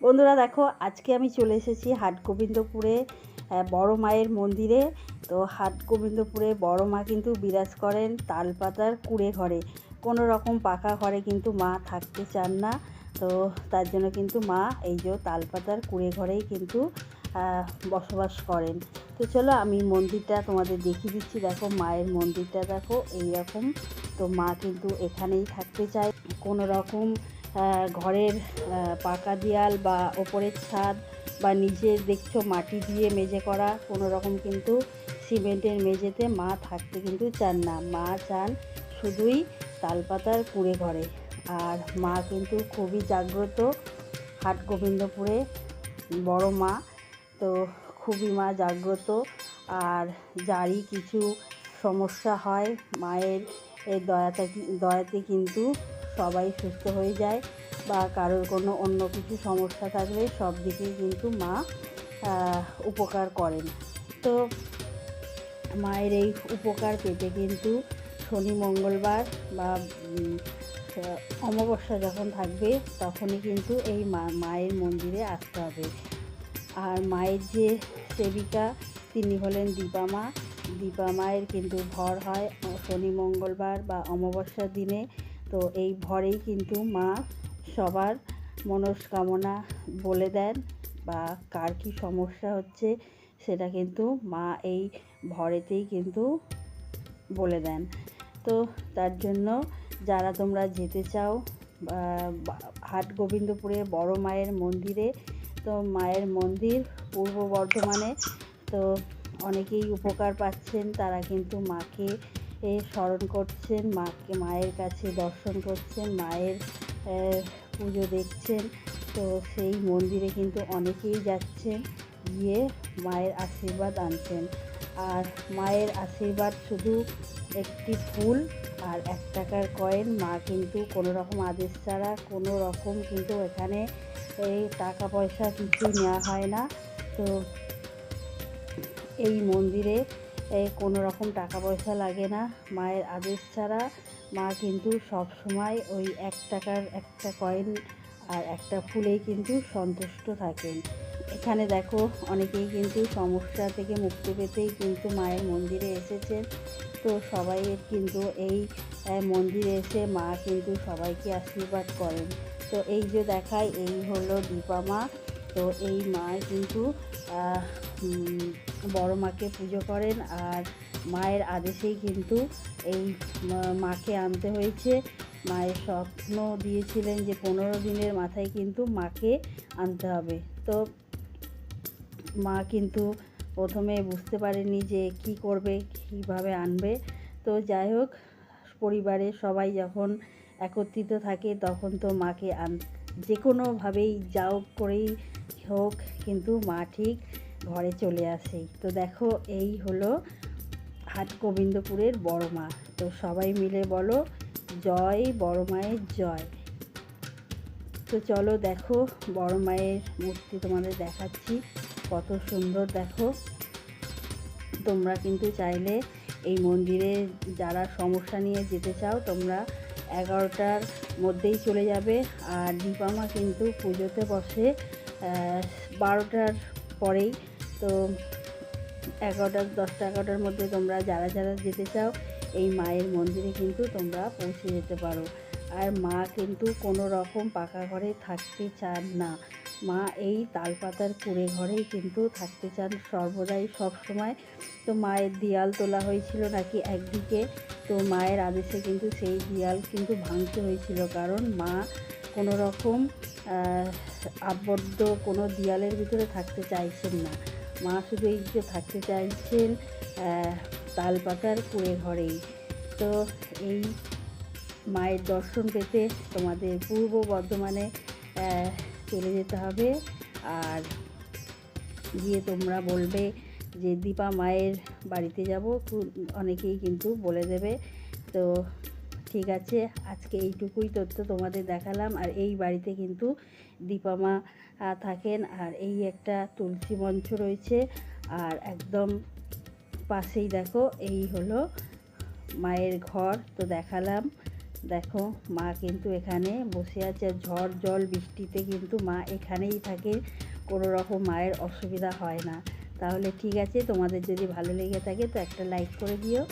বন্ধুরা দেখো, আজকে আমি চলে এসেছি হাট গোবিন্দপুরে বড় মায়ের মন্দিরে। তো হাট গোবিন্দপুরে বড় মা কিন্তু বিরাজ করেন তালপাতার কুড়ে ঘরে। কোনো রকম পাকা ঘরে কিন্তু মা থাকতে চান না। তো তার জন্য কিন্তু মা এই যে তালপাতার কুড়ে ঘরেই কিন্তু বসবাস করেন। তো চলো আমি মন্দিরটা তোমাদের দেখিয়ে দিচ্ছি। দেখো মায়ের মন্দিরটা দেখো এই রকম তো মা কিন্তু এখানেই থাকতে চায়। কোনো রকম ঘরের পাকা দেয়াল বা ওপরের ছাদ বা নিচে দেখছ মাটি দিয়ে মেঝে করা, কোনো রকম কিন্তু সিমেন্টের মেঝেতে মা থাকতে কিন্তু চান না। মা চান শুধুই তালপাতার কুড়ে ঘরে। আর মা কিন্তু খুবই জাগ্রত হাট গোবিন্দপুরে বড় মা, তো খুবই মা জাগ্রত। আর যারই কিছু সমস্যা হয়, মায়ের এই দয়াতে দয়াতে কিন্তু সবাই সুস্থ হয়ে যায় বা কারোর কোনো অন্য কিছু সমস্যা থাকলে সব দিকেই কিন্তু মা উপকার করেন। তো মায়ের এই উপকার পেতে কিন্তু শনি মঙ্গলবার বা অমাবস্যা যখন থাকবে তখনই কিন্তু এই মায়ের মন্দিরে আসতে হবে। আর মায়ের যে সেবিকা তিনি হলেন দীপা মা। দীপা মায়ের কিন্তু ভর হয় শনি মঙ্গলবার বা অমাবস্যার দিনে। তো এই ভরেই কিন্তু মা সবার মনস্কামনা বলে দেন বা কার কী সমস্যা হচ্ছে সেটা কিন্তু মা এই ভরেতেই কিন্তু বলে দেন। তো তার জন্য যারা তোমরা যেতে চাও হাট গোবিন্দপুরে বড় মায়ের মন্দিরে, তো মায়ের মন্দির পূর্ব বর্ধমানে, তো অনেকেই উপকার পাচ্ছেন, তারা কিন্তু মাকে স্মরণ করছেন, মাকে, মায়ের কাছে দর্শন করছেন, মায়ের পুজো দেখছেন। তো সেই মন্দিরে কিন্তু অনেকেই যাচ্ছেন, গিয়ে মায়ের আশীর্বাদ আনছেন। আর মায়ের আশীর্বাদ শুধু একটি ফুল আর এক টাকার কয়েন, মা কিন্তু কোনো রকম আদেশ ছাড়া কোনো রকম কিন্তু এখানে এই টাকা পয়সা কিছু নেওয়া হয় না। তো এই মন্দিরে কোনো রকম টাকা পয়সা লাগে না। মায়ের আদেশ ছাড়া মা কিন্তু সব সময় ওই এক টাকার একটা কয়েন আর একটা ফুলেই কিন্তু সন্তুষ্ট থাকেন। এখানে দেখো, অনেকেই কিন্তু সমস্যা থেকে মুক্তি পেতেই কিন্তু মায়ের মন্দিরে এসেছেন। তো সবাই কিন্তু এই মন্দিরে এসে মা কিন্তু সবাইকে আশীর্বাদ করেন। তো এই যে দেখায়, এই হলো দীপা মা। তো এই মা কিন্তু বড় মাকে পুজো করেন আর মায়ের আদেশেই কিন্তু এই মাকে আনতে হয়েছে। মায়ের স্বপ্ন দিয়েছিলেন যে পনেরো দিনের মাথায় কিন্তু মাকে আনতে হবে। তো মা কিন্তু প্রথমে বুঝতে পারেনি যে কি করবে, কীভাবে আনবে। তো যাই হোক, পরিবারের সবাই যখন একত্রিত থাকে তখন তো মাকে আন যে কোনোভাবেই যাও করেই হোক, কিন্তু মা ঠিক ঘরে চলে আসে। তো দেখো, এই হলো হাট গোবিন্দপুরের বড় মা। তো সবাই মিলে বলো, জয় বড় মায়ের জয়। তো চলো দেখো, বড় মায়ের মূর্তি তোমাদের দেখাচ্ছি। কত সুন্দর দেখো। তোমরা কিন্তু চাইলে এই মন্দিরে যারা সমস্যা নিয়ে যেতে চাও, তোমরা এগারোটার মধ্যেই চলে যাবে। আর দীপামা কিন্তু পুজোতে বসে বারোটার পরেই। তো এগারোটার, দশটা, এগারোটার মধ্যে তোমরা যারা যারা যেতে চাও, এই মায়ের মন্দিরে কিন্তু তোমরা পৌঁছে যেতে পারো। আর মা কিন্তু কোনো রকম পাকা ঘরে থাকতে চান না। মা এই তালপাতার কুড়ে ঘরেই কিন্তু থাকতে চান সর্বদাই সব সময়। তো মায়ের দেয়াল তোলা হয়েছিল নাকি একদিকে? তো মায়ের আদেশে কিন্তু সেই দেয়াল কিন্তু ভাঙতে হয়েছিল। কারণ মা কোনো রকম আবদ্ধ কোনো দেয়ালের ভিতরে থাকতে চাইছেন না। মা শুধু এই যে থাকতে চাইছেন আহ, তালপাতার কুড়ে ঘরেই। তো এই মায়ের দর্শন পেতে তোমাদের পূর্ব বর্ধমানে চলে যেতে হবে। আর গিয়ে তোমরা বলবে যে দীপা মায়ের বাড়িতে যাব। অনেকেই কিন্তু বলে দেবে। তো ঠিক আছে, আজকে এইটুকুই তথ্য তোমাদের দেখালাম। আর এই বাড়িতে কিন্তু দীপা মা থাকেন। আর এই একটা তুলসী মঞ্চ রয়েছে। আর একদম পাশেই দেখো, এই হলো মায়ের ঘর। তো দেখালাম। দেখো, মা কিন্তু এখানে বসে আছে। ঝড়, জল, বৃষ্টিতে কিন্তু মা এখানেই থাকে। কোনো রকম মায়ের অসুবিধা হয় না। তাহলে ঠিক আছে, তোমাদের যদি ভালো লেগে থাকে তো একটা লাইক করে দিও।